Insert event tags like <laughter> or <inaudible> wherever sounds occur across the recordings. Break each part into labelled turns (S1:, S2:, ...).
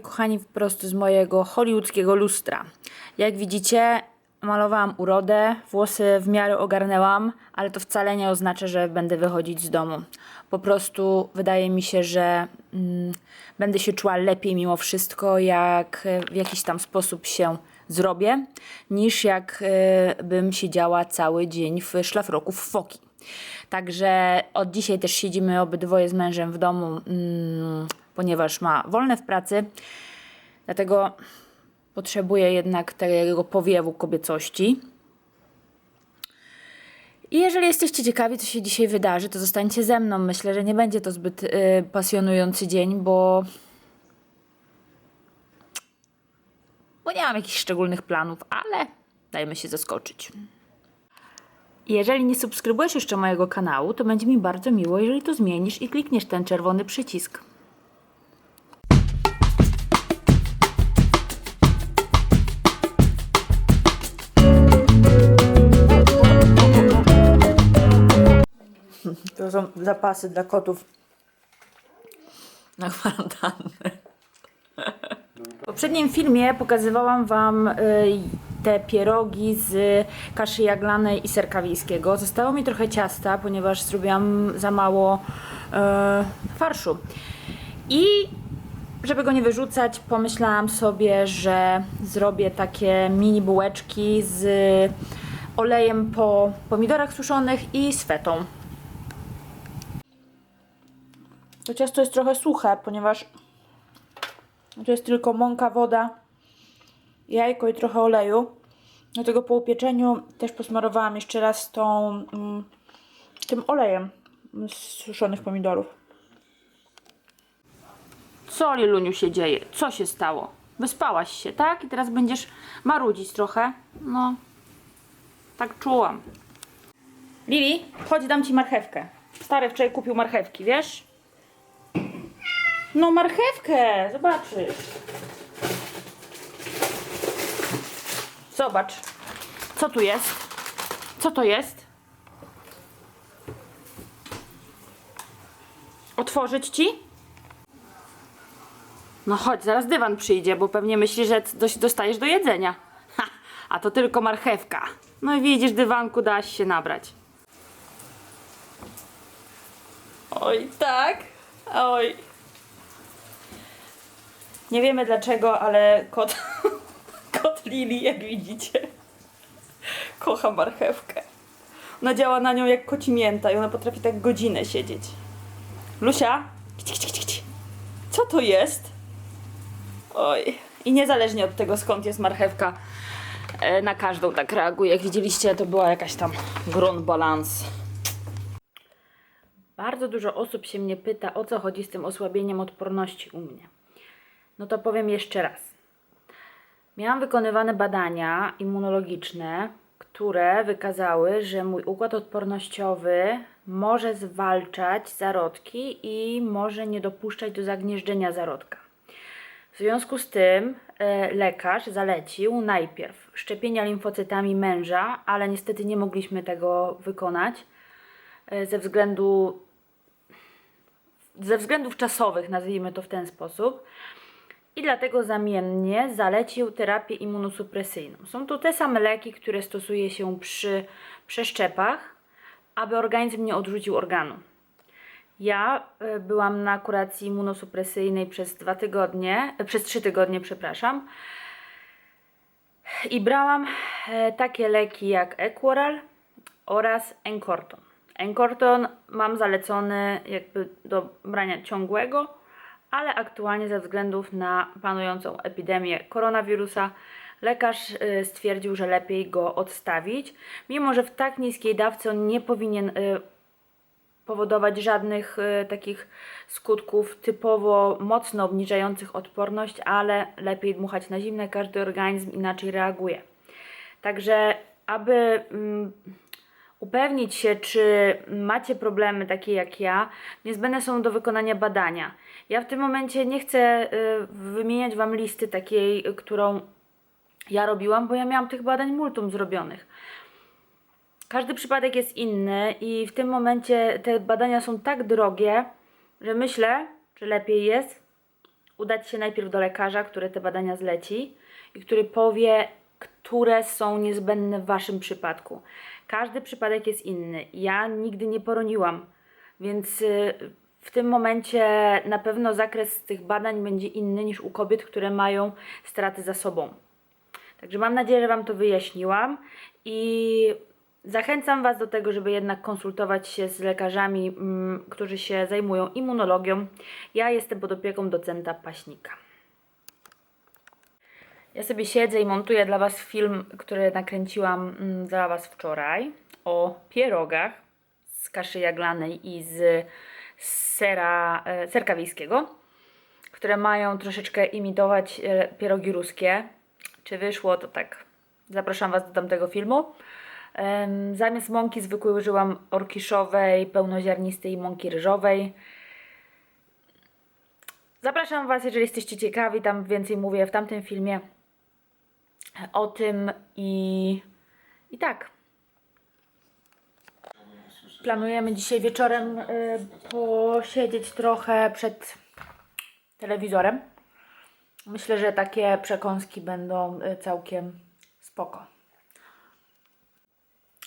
S1: kochani, wprost z mojego hollywoodzkiego lustra. Jak widzicie, malowałam urodę, włosy w miarę ogarnęłam, ale to wcale nie oznacza, że będę wychodzić z domu. Po prostu wydaje mi się, że mm, będę się czuła lepiej mimo wszystko, jak e, w jakiś tam sposób się zrobię, niż jak e, bym siedziała cały dzień w szlafroku w foki. Także od dzisiaj też siedzimy obydwoje z mężem w domu, mm, ponieważ ma wolne w pracy. Dlatego potrzebuję jednak tego powiewu kobiecości. I jeżeli jesteście ciekawi, co się dzisiaj wydarzy, to zostańcie ze mną. Myślę, że nie będzie to zbyt y, pasjonujący dzień, bo. Bo nie mam jakichś szczególnych planów, ale dajmy się zaskoczyć. Jeżeli nie subskrybujesz jeszcze mojego kanału, to będzie mi bardzo miło, jeżeli to zmienisz i klikniesz ten czerwony przycisk. Są zapasy dla kotów na kwarantannę. W poprzednim filmie pokazywałam Wam y, te pierogi z kaszy jaglanej i serka wiejskiego. Zostało mi trochę ciasta, ponieważ zrobiłam za mało y, farszu. I żeby go nie wyrzucać, pomyślałam sobie, że zrobię takie mini bułeczki z olejem po pomidorach suszonych i z To ciasto jest trochę suche, ponieważ to jest tylko mąka, woda, jajko i trochę oleju. Dlatego po upieczeniu też posmarowałam jeszcze raz tą, mm, tym olejem z suszonych pomidorów. Co, Liluniu, się dzieje? Co się stało? Wyspałaś się, tak? I teraz będziesz marudzić trochę? No, tak czułam. Lili, chodź, dam ci marchewkę. Stary wczoraj kupił marchewki, wiesz? No marchewkę, zobaczysz. Zobacz. Co tu jest? Co to jest? Otworzyć ci? No chodź, zaraz dywan przyjdzie, bo pewnie myśli, że dostajesz do jedzenia. <laughs> Ha, a to tylko marchewka. No i widzisz, dywanku dałaś się nabrać. Oj, tak. Oj. Nie wiemy dlaczego, ale kot, <laughs> kot Lili, jak widzicie, kocha marchewkę. Ona działa na nią jak kocimięta i ona potrafi tak godzinę siedzieć. Lusia, co to jest? Oj. I niezależnie od tego skąd jest marchewka, e, na każdą tak reaguje. Jak widzieliście, to była jakaś tam gron balans. Bardzo dużo osób się mnie pyta, o co chodzi z tym osłabieniem odporności u mnie. No to powiem jeszcze raz. Miałam wykonywane badania immunologiczne, które wykazały, że mój układ odpornościowy może zwalczać zarodki i może nie dopuszczać do zagnieżdżenia zarodka. W związku z tym e, lekarz zalecił najpierw szczepienia limfocytami męża, ale niestety nie mogliśmy tego wykonać e, ze względu ze względów czasowych, nazwijmy to w ten sposób. I dlatego zamiennie zalecił terapię immunosupresyjną. Są to te same leki, które stosuje się przy przeszczepach, aby organizm nie odrzucił organu. Ja e, byłam na kuracji immunosupresyjnej przez dwa tygodnie, e, przez trzy tygodnie, przepraszam. I brałam e, takie leki jak Equoral oraz Encorton. Encorton mam zalecony jakby do brania ciągłego, ale aktualnie ze względów na panującą epidemię koronawirusa lekarz y, stwierdził, że lepiej go odstawić, mimo że w tak niskiej dawce on nie powinien y, powodować żadnych y, takich skutków typowo mocno obniżających odporność, ale lepiej dmuchać na zimne, każdy organizm inaczej reaguje. Także aby mm, upewnić się, czy macie problemy takie jak ja, niezbędne są do wykonania badania. Ja w tym momencie nie chcę y, wymieniać Wam listy takiej, y, którą ja robiłam, bo ja miałam tych badań multum zrobionych. Każdy przypadek jest inny i w tym momencie te badania są tak drogie, że myślę, że lepiej jest udać się najpierw do lekarza, który te badania zleci i który powie, które są niezbędne w Waszym przypadku. Każdy przypadek jest inny. Ja nigdy nie poroniłam, więc y, w tym momencie na pewno zakres tych badań będzie inny niż u kobiet, które mają straty za sobą. Także mam nadzieję, że Wam to wyjaśniłam i zachęcam Was do tego, żeby jednak konsultować się z lekarzami, mm, którzy się zajmują immunologią. Ja jestem pod opieką docenta Paśnika. Ja sobie siedzę i montuję dla Was film, który nakręciłam mm, dla Was wczoraj o pierogach z kaszy jaglanej i z sera, e, serka wiejskiego, które mają troszeczkę imitować e, pierogi ruskie. Czy wyszło, to tak. Zapraszam Was do tamtego filmu. Zamiast mąki zwykłej użyłam orkiszowej, pełnoziarnistej i mąki ryżowej. Zapraszam Was, jeżeli jesteście ciekawi, tam więcej mówię w tamtym filmie o tym i, i tak. Planujemy dzisiaj wieczorem y, posiedzieć trochę przed telewizorem. Myślę, że takie przekąski będą y, całkiem spoko.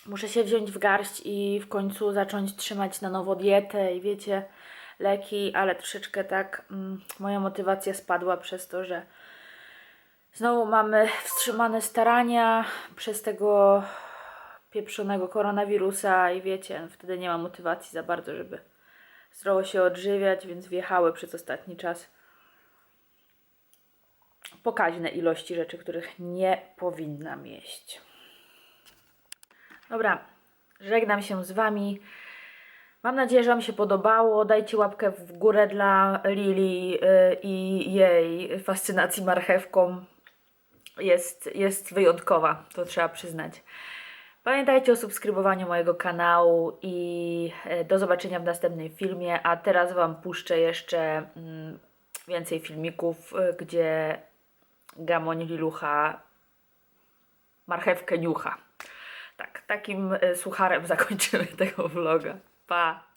S1: Muszę się wziąć w garść i w końcu zacząć trzymać na nowo dietę i wiecie, leki, ale troszeczkę tak mm, moja motywacja spadła przez to, że znowu mamy wstrzymane starania przez tego pieprzonego koronawirusa i wiecie, wtedy nie ma motywacji za bardzo, żeby zdrowo się odżywiać, więc wjechały przez ostatni czas pokaźne ilości rzeczy, których nie powinnam jeść. Dobra, żegnam się z Wami. Mam nadzieję, że Wam się podobało. Dajcie łapkę w górę dla Lili y, i jej fascynacji marchewką. Jest, jest wyjątkowa, to trzeba przyznać. Pamiętajcie o subskrybowaniu mojego kanału i e, do zobaczenia w następnym filmie. A teraz Wam puszczę jeszcze mm, więcej filmików, y, gdzie Gamoń Lilucha marchewkę niucha. Tak, takim e, sucharem zakończymy tego vloga. Pa!